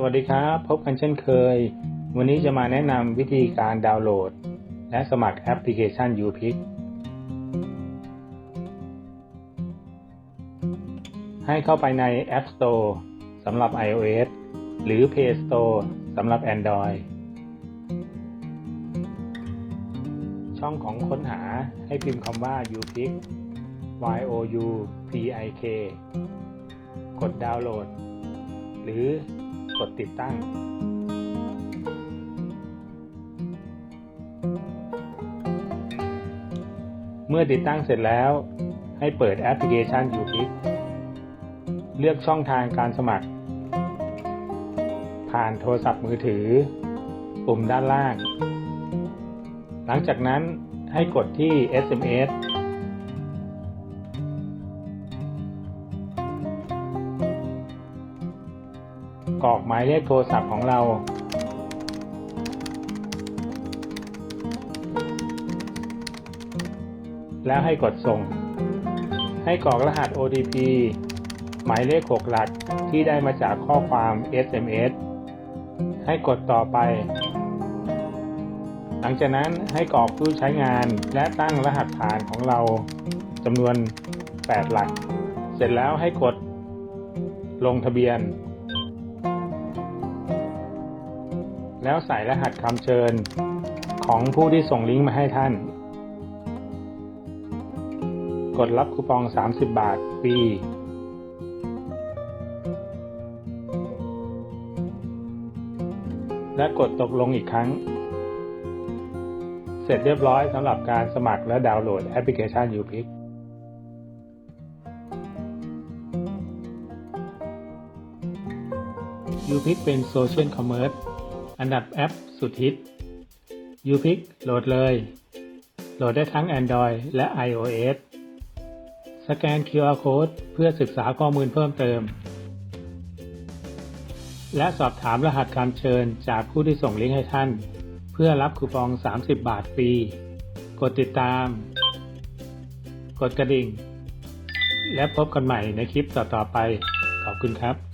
สวัสดีครับ พบกันเช่นเคย วันนี้จะมาแนะนำวิธีการดาวน์โหลด และสมัครแอปพลิเคชัน u p i c ให้เข้าไปใน App Store สำหรับ iOS หรือ Play Store สำหรับ Android ช่องของค้นหาให้พิมพ์คำว่า u p i c Y O U P I K กดดาวน์โหลด หรือ กดติดตั้ง เมื่อติดตั้งเสร็จแล้ว ให้เปิดแอปพลิเคชัน UPick เลือกช่องทางการสมัคร ผ่านโทรศัพท์มือถือ ปุ่มด้านล่าง หลังจากนั้นให้กดที่ SMS กรอกหมายเลขโทรศัพท์ของเรา แล้วให้กดส่ง ให้กรอกรหัส OTP หมายเลข 6 หลักที่ได้มาจากข้อความ SMS ให้กดต่อไป หลังจากนั้นให้กรอกผู้ใช้งานและตั้งรหัสผ่านของเราจำนวน 8 หลัก เสร็จแล้วให้กดลงทะเบียน แล้วใส่รหัสคำเชิญของผู้ที่ส่งลิงก์มาให้ท่าน กดรับคูปอง 30 บาทฟรีและกดตกลงอีกครั้ง เสร็จเรียบร้อยสำหรับการสมัครและดาวน์โหลดแอปพลิเคชัน UPick UPick เป็นโซเชียลคอมเมอร์ส อันดับแอปสุดฮิต UPick โหลดเลย โหลดได้ทั้ง Android และ iOS สแกน QR Code เพื่อศึกษาข้อมูลเพิ่มเติม และสอบถามรหัสคำเชิญจากผู้ที่ส่งลิงก์ให้ท่าน เพื่อรับคูปอง 30 บาทฟรี กดติดตาม กดกระดิ่ง และพบกันใหม่ในคลิปต่อๆไป ขอบคุณครับ